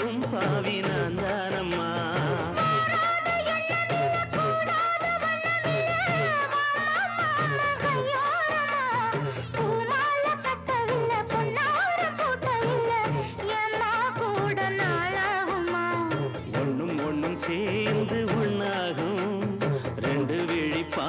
பெரும் பாவி நான் தானம்மா சேர்ந்து ஒண்ணாகும் ரெண்டு விழிப்பா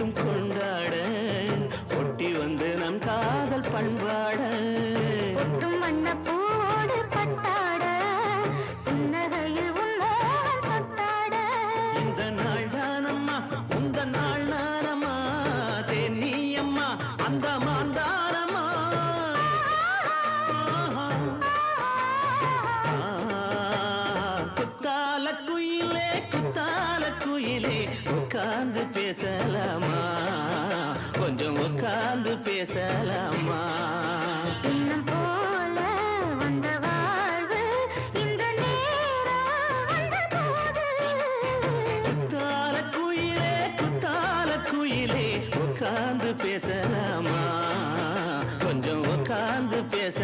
அந்த மாந்தானம்மா குத்தால குயிலே குத்தால குயிலே உட்கார்ந்து பேசலாமா? கொஞ்சம் உட்கார்ந்து பேசலாமா? குத்தால உட்கார்ந்து பேச